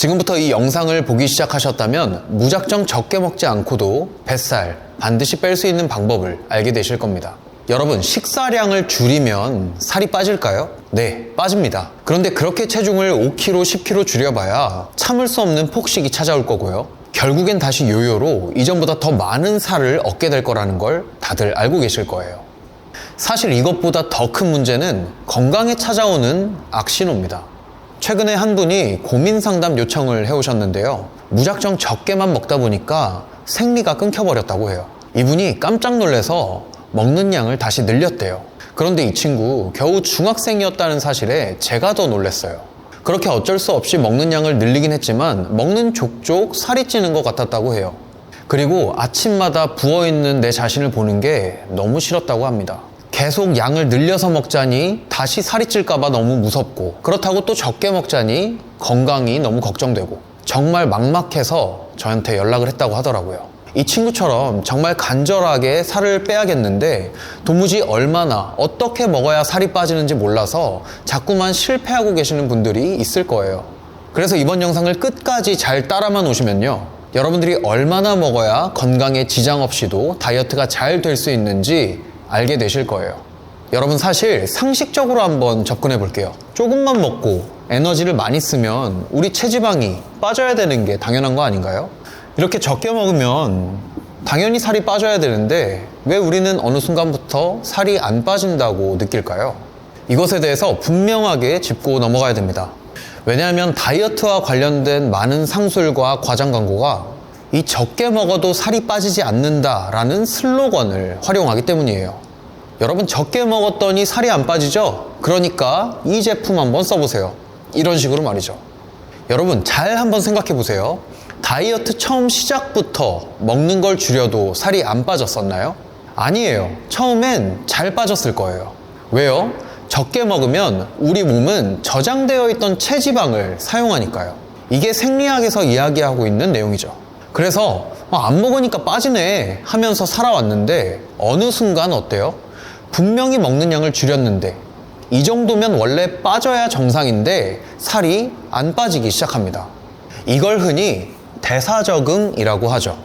지금부터 이 영상을 보기 시작하셨다면 무작정 적게 먹지 않고도 뱃살 반드시 뺄 수 있는 방법을 알게 되실 겁니다. 여러분, 식사량을 줄이면 살이 빠질까요? 네, 빠집니다. 그런데 그렇게 체중을 5kg, 10kg 줄여봐야 참을 수 없는 폭식이 찾아올 거고요. 결국엔 다시 요요로 이전보다 더 많은 살을 얻게 될 거라는 걸 다들 알고 계실 거예요. 사실 이것보다 더 큰 문제는 건강에 찾아오는 악신호입니다. 최근에 한 분이 고민 상담 요청을 해오셨는데요. 무작정 적게만 먹다 보니까 생리가 끊겨버렸다고 해요. 이분이 깜짝 놀래서 먹는 양을 다시 늘렸대요. 그런데 이 친구 겨우 중학생이었다는 사실에 제가 더 놀랐어요. 그렇게 어쩔 수 없이 먹는 양을 늘리긴 했지만 먹는 족족 살이 찌는 것 같았다고 해요. 그리고 아침마다 부어있는 내 자신을 보는 게 너무 싫었다고 합니다. 계속 양을 늘려서 먹자니 다시 살이 찔까봐 너무 무섭고 그렇다고 또 적게 먹자니 건강이 너무 걱정되고 정말 막막해서 저한테 연락을 했다고 하더라고요. 이 친구처럼 정말 간절하게 살을 빼야겠는데 도무지 얼마나 어떻게 먹어야 살이 빠지는지 몰라서 자꾸만 실패하고 계시는 분들이 있을 거예요. 그래서 이번 영상을 끝까지 잘 따라만 오시면요. 여러분들이 얼마나 먹어야 건강에 지장 없이도 다이어트가 잘 될 수 있는지 알게 되실 거예요. 여러분 사실 상식적으로 한번 접근해 볼게요. 조금만 먹고 에너지를 많이 쓰면 우리 체지방이 빠져야 되는 게 당연한 거 아닌가요? 이렇게 적게 먹으면 당연히 살이 빠져야 되는데 왜 우리는 어느 순간부터 살이 안 빠진다고 느낄까요? 이것에 대해서 분명하게 짚고 넘어가야 됩니다. 왜냐하면 다이어트와 관련된 많은 상술과 과장 광고가 이 적게 먹어도 살이 빠지지 않는다라는 슬로건을 활용하기 때문이에요. 여러분 적게 먹었더니 살이 안 빠지죠? 그러니까 이 제품 한번 써보세요. 이런 식으로 말이죠. 여러분 잘 한번 생각해 보세요. 다이어트 처음 시작부터 먹는 걸 줄여도 살이 안 빠졌었나요? 아니에요. 처음엔 잘 빠졌을 거예요. 왜요? 적게 먹으면 우리 몸은 저장되어 있던 체지방을 사용하니까요. 이게 생리학에서 이야기하고 있는 내용이죠. 그래서 어, 안 먹으니까 빠지네 하면서 살아왔는데 어느 순간 어때요? 분명히 먹는 양을 줄였는데 이 정도면 원래 빠져야 정상인데 살이 안 빠지기 시작합니다. 이걸 흔히 대사적응이라고 하죠.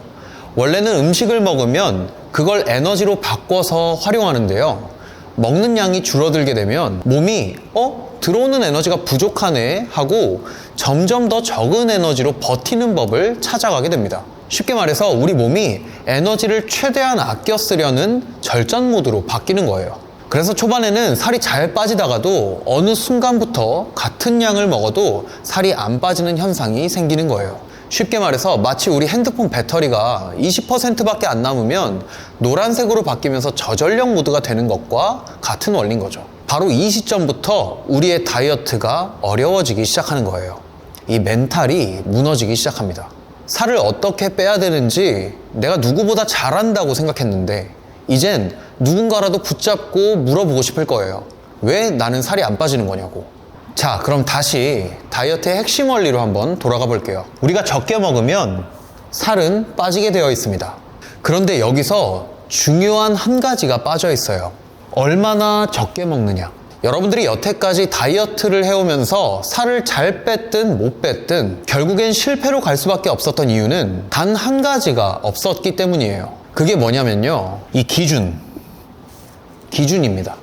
원래는 음식을 먹으면 그걸 에너지로 바꿔서 활용하는데요. 먹는 양이 줄어들게 되면 몸이 어? 들어오는 에너지가 부족하네 하고 점점 더 적은 에너지로 버티는 법을 찾아가게 됩니다. 쉽게 말해서 우리 몸이 에너지를 최대한 아껴 쓰려는 절전 모드로 바뀌는 거예요. 그래서 초반에는 살이 잘 빠지다가도 어느 순간부터 같은 양을 먹어도 살이 안 빠지는 현상이 생기는 거예요. 쉽게 말해서 마치 우리 핸드폰 배터리가 20%밖에 안 남으면 노란색으로 바뀌면서 저전력 모드가 되는 것과 같은 원리인 거죠. 바로 이 시점부터 우리의 다이어트가 어려워지기 시작하는 거예요. 이 멘탈이 무너지기 시작합니다. 살을 어떻게 빼야 되는지 내가 누구보다 잘한다고 생각했는데 이젠 누군가라도 붙잡고 물어보고 싶을 거예요. 왜 나는 살이 안 빠지는 거냐고. 자, 그럼 다시 다이어트의 핵심 원리로 한번 돌아가 볼게요. 우리가 적게 먹으면 살은 빠지게 되어 있습니다. 그런데 여기서 중요한 한 가지가 빠져 있어요. 얼마나 적게 먹느냐. 여러분들이 여태까지 다이어트를 해오면서 살을 잘 뺐든 못 뺐든 결국엔 실패로 갈 수밖에 없었던 이유는 단 한 가지가 없었기 때문이에요. 그게 뭐냐면요. 이 기준. 기준입니다.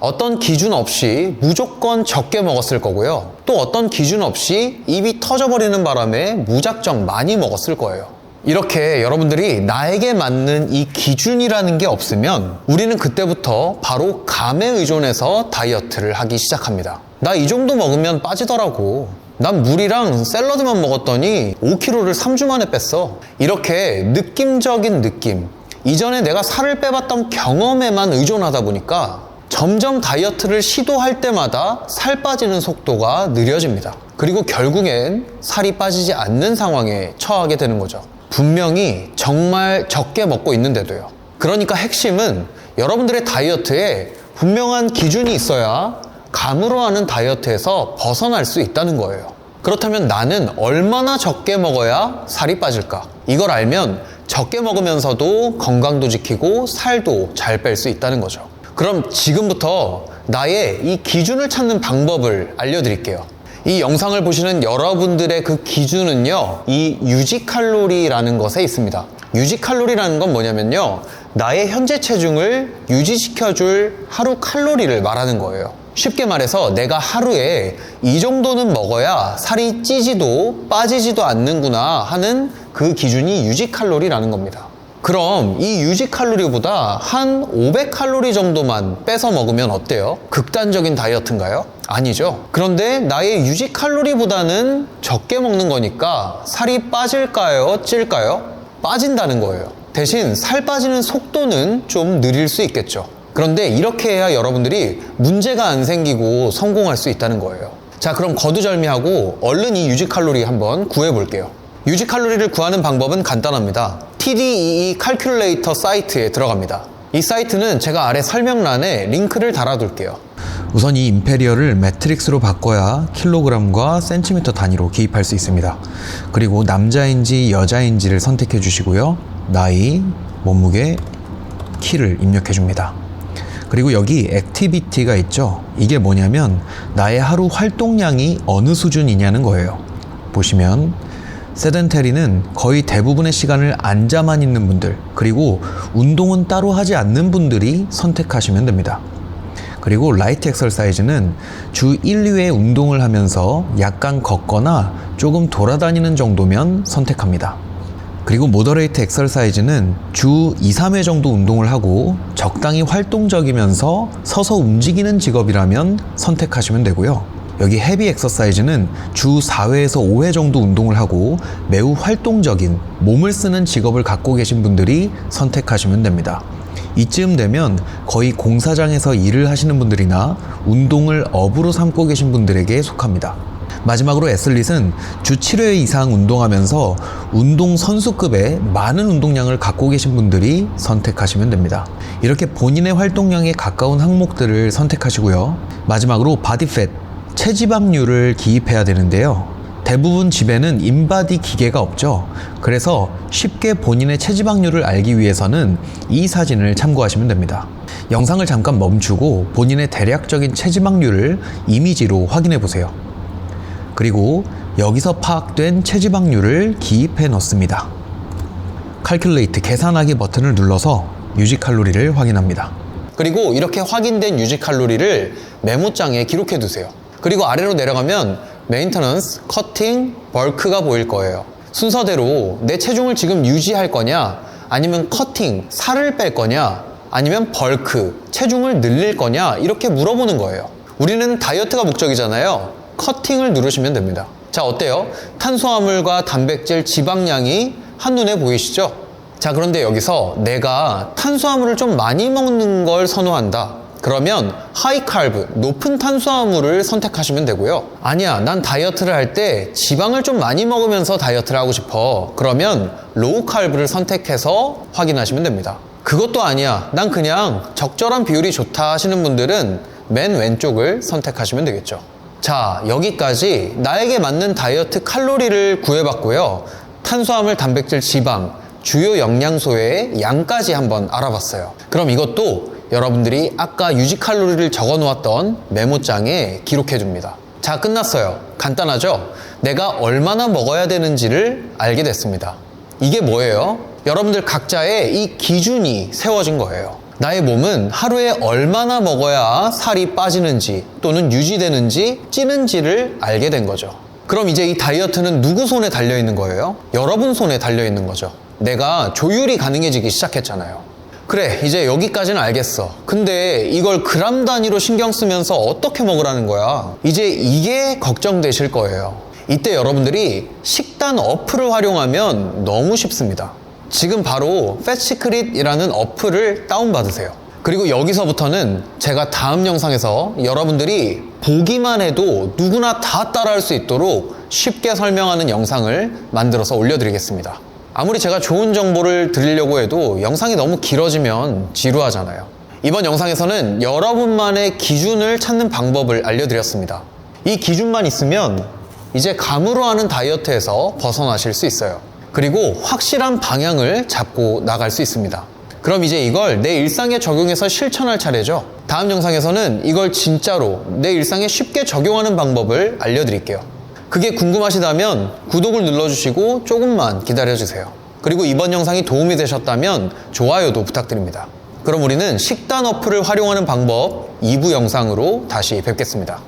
어떤 기준 없이 무조건 적게 먹었을 거고요. 또 어떤 기준 없이 입이 터져버리는 바람에 무작정 많이 먹었을 거예요. 이렇게 여러분들이 나에게 맞는 이 기준이라는 게 없으면 우리는 그때부터 바로 감에 의존해서 다이어트를 하기 시작합니다. 나 이 정도 먹으면 빠지더라고. 난 물이랑 샐러드만 먹었더니 5kg를 3주 만에 뺐어. 이렇게 느낌적인 느낌. 이전에 내가 살을 빼봤던 경험에만 의존하다 보니까 점점 다이어트를 시도할 때마다 살 빠지는 속도가 느려집니다. 그리고 결국엔 살이 빠지지 않는 상황에 처하게 되는 거죠. 분명히 정말 적게 먹고 있는데도요. 그러니까 핵심은 여러분들의 다이어트에 분명한 기준이 있어야 감으로 하는 다이어트에서 벗어날 수 있다는 거예요. 그렇다면 나는 얼마나 적게 먹어야 살이 빠질까? 이걸 알면 적게 먹으면서도 건강도 지키고 살도 잘 뺄 수 있다는 거죠. 그럼 지금부터 나의 이 기준을 찾는 방법을 알려드릴게요. 이이 영상을 보시는 여러분들의 그 기준은요, 이 유지 칼로리라는 것에 있습니다. 유지 칼로리라는 건 뭐냐면요, 나의 현재 체중을 유지시켜줄 하루 칼로리를 말하는 거예요. 쉽게 말해서 내가 하루에 이 정도는 먹어야 살이 찌지도 빠지지도 않는구나 하는 그 기준이 유지 칼로리라는 겁니다. 그럼 이 유지 칼로리보다 한 500칼로리 정도만 빼서 먹으면 어때요? 극단적인 다이어트인가요? 아니죠. 그런데 나의 유지 칼로리보다는 적게 먹는 거니까 살이 빠질까요? 찔까요? 빠진다는 거예요. 대신 살 빠지는 속도는 좀 느릴 수 있겠죠. 그런데 이렇게 해야 여러분들이 문제가 안 생기고 성공할 수 있다는 거예요. 자, 그럼 거두절미하고 얼른 이 유지 칼로리 한번 구해 볼게요. 유지 칼로리를 구하는 방법은 간단합니다. TDEE 칼큘레이터 사이트에 들어갑니다. 이 사이트는 제가 아래 설명란에 링크를 달아둘게요. 우선 이 임페리얼을 매트릭스로 바꿔야 킬로그램과 센티미터 단위로 기입할 수 있습니다. 그리고 남자인지 여자인지를 선택해 주시고요. 나이, 몸무게, 키를 입력해 줍니다. 그리고 여기 액티비티가 있죠. 이게 뭐냐면 나의 하루 활동량이 어느 수준이냐는 거예요. 보시면 세덴테리는 거의 대부분의 시간을 앉아만 있는 분들, 그리고 운동은 따로 하지 않는 분들이 선택하시면 됩니다. 그리고 라이트 엑설사이즈는 주 1, 2회 운동을 하면서 약간 걷거나 조금 돌아다니는 정도면 선택합니다. 그리고 모더레이트 엑설사이즈는 주 2, 3회 정도 운동을 하고 적당히 활동적이면서 서서 움직이는 직업이라면 선택하시면 되고요. 여기 헤비 엑서사이즈는 주 4회에서 5회 정도 운동을 하고 매우 활동적인 몸을 쓰는 직업을 갖고 계신 분들이 선택하시면 됩니다. 이쯤 되면 거의 공사장에서 일을 하시는 분들이나 운동을 업으로 삼고 계신 분들에게 속합니다. 마지막으로 에슬릿은 주 7회 이상 운동하면서 운동 선수급의 많은 운동량을 갖고 계신 분들이 선택하시면 됩니다. 이렇게 본인의 활동량에 가까운 항목들을 선택하시고요. 마지막으로 바디팻, 체지방률을 기입해야 되는데요. 대부분 집에는 인바디 기계가 없죠. 그래서 쉽게 본인의 체지방률을 알기 위해서는 이 사진을 참고하시면 됩니다. 영상을 잠깐 멈추고 본인의 대략적인 체지방률을 이미지로 확인해 보세요. 그리고 여기서 파악된 체지방률을 기입해 넣습니다. 칼큘레이트 계산하기 버튼을 눌러서 유지 칼로리를 확인합니다. 그리고 이렇게 확인된 유지 칼로리를 메모장에 기록해 두세요. 그리고 아래로 내려가면 메인터넌스, 커팅, 벌크가 보일 거예요. 순서대로 내 체중을 지금 유지할 거냐, 아니면 커팅, 살을 뺄 거냐, 아니면 벌크, 체중을 늘릴 거냐, 이렇게 물어보는 거예요. 우리는 다이어트가 목적이잖아요. 커팅을 누르시면 됩니다. 자, 어때요? 탄수화물과 단백질, 지방량이 한눈에 보이시죠? 자, 그런데 여기서 내가 탄수화물을 좀 많이 먹는 걸 선호한다. 그러면 하이 칼브, 높은 탄수화물을 선택하시면 되고요. 아니야, 난 다이어트를 할 때 지방을 좀 많이 먹으면서 다이어트를 하고 싶어. 그러면 로우 칼브를 선택해서 확인하시면 됩니다. 그것도 아니야. 난 그냥 적절한 비율이 좋다 하시는 분들은 맨 왼쪽을 선택하시면 되겠죠. 자, 여기까지 나에게 맞는 다이어트 칼로리를 구해봤고요. 탄수화물, 단백질, 지방, 주요 영양소의 양까지 한번 알아봤어요. 그럼 이것도 여러분들이 아까 유지 칼로리를 적어 놓았던 메모장에 기록해 줍니다. 자, 끝났어요. 간단하죠? 내가 얼마나 먹어야 되는지를 알게 됐습니다. 이게 뭐예요? 여러분들 각자의 이 기준이 세워진 거예요. 나의 몸은 하루에 얼마나 먹어야 살이 빠지는지 또는 유지되는지 찌는지를 알게 된 거죠. 그럼 이제 이 다이어트는 누구 손에 달려 있는 거예요? 여러분 손에 달려 있는 거죠. 내가 조율이 가능해지기 시작했잖아요. 그래, 이제 여기까지는 알겠어. 근데 이걸 그람 단위로 신경 쓰면서 어떻게 먹으라는 거야? 이제 이게 걱정되실 거예요. 이때 여러분들이 식단 어플을 활용하면 너무 쉽습니다. 지금 바로 팻시크릿이라는 어플을 다운받으세요. 그리고 여기서부터는 제가 다음 영상에서 여러분들이 보기만 해도 누구나 다 따라할 수 있도록 쉽게 설명하는 영상을 만들어서 올려드리겠습니다. 아무리 제가 좋은 정보를 드리려고 해도 영상이 너무 길어지면 지루하잖아요. 이번 영상에서는 여러분만의 기준을 찾는 방법을 알려드렸습니다. 이 기준만 있으면 이제 감으로 하는 다이어트에서 벗어나실 수 있어요. 그리고 확실한 방향을 잡고 나갈 수 있습니다. 그럼 이제 이걸 내 일상에 적용해서 실천할 차례죠. 다음 영상에서는 이걸 진짜로 내 일상에 쉽게 적용하는 방법을 알려드릴게요. 그게 궁금하시다면 구독을 눌러주시고 조금만 기다려주세요. 그리고 이번 영상이 도움이 되셨다면 좋아요도 부탁드립니다. 그럼 우리는 식단 어플을 활용하는 방법 2부 영상으로 다시 뵙겠습니다.